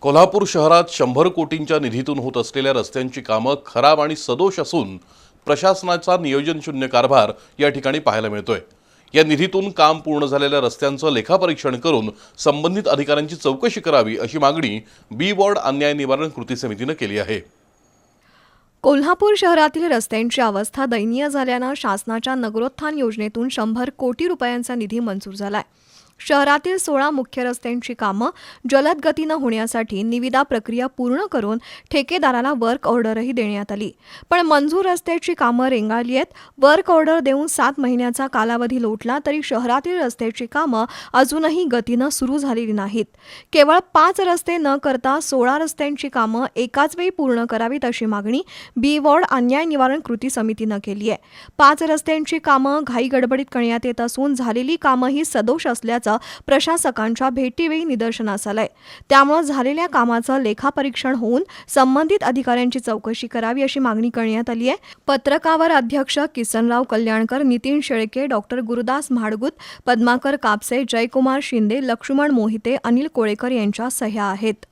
कोल्हापूर शहरात शंभर कोटींच्या निधीतून होत असलेल्या रस्त्यांची कामं खराब आणि सदोष असून प्रशासनाचा नियोजनशून्य कारभार या ठिकाणी पाहायला मिळतोय. या निधीतून काम पूर्ण झालेल्या रस्त्यांचं लेखापरीक्षण करून संबंधित अधिकाऱ्यांची चौकशी करावी अशी मागणी बी वॉर्ड अन्याय निवारण कृती समितीनं केली आहे. कोल्हापूर शहरातील रस्त्यांची अवस्था दयनीय झाल्यानं शासनाच्या नगरोत्थान योजनेतून शंभर कोटी रुपयांचा निधी मंजूर झालाय. शहरातील सोळा मुख्य रस्त्यांची कामं जलद गतीनं होण्यासाठी निविदा प्रक्रिया पूर्ण करून ठेकेदाराला वर्क ऑर्डरही देण्यात आली. पण मंजूर रस्त्याची कामं रेंगाळली आहेत. वर्क ऑर्डर देऊन सात महिन्याचा कालावधी लोटला तरी शहरातील रस्त्याची कामं अजूनही गतीनं सुरू झालेली नाहीत. केवळ पाच रस्ते न करता सोळा रस्त्यांची कामं एकाच वेळी पूर्ण करावीत अशी मागणी बी वॉर्ड अन्याय निवारण कृती समितीनं केली आहे. पाच रस्त्यांची कामं घाई गडबडीत करण्यात येत असून झालेली कामं ही सदोष असल्याचं प्रशासकांच्या भेटीवेळी निदर्शनास आलंय. त्यामुळे झालेल्या कामाचं लेखापरीक्षण होऊन संबंधित अधिकाऱ्यांची चौकशी करावी अशी मागणी करण्यात आली आहे. पत्रकावर अध्यक्ष किसनराव कल्याणकर नितीन शेळके डॉक्टर गुरुदास म्हाडगुत पद्माकर कापसे जयकुमार शिंदे लक्ष्मण मोहिते अनिल कोळेकर यांच्या सह्या आहेत.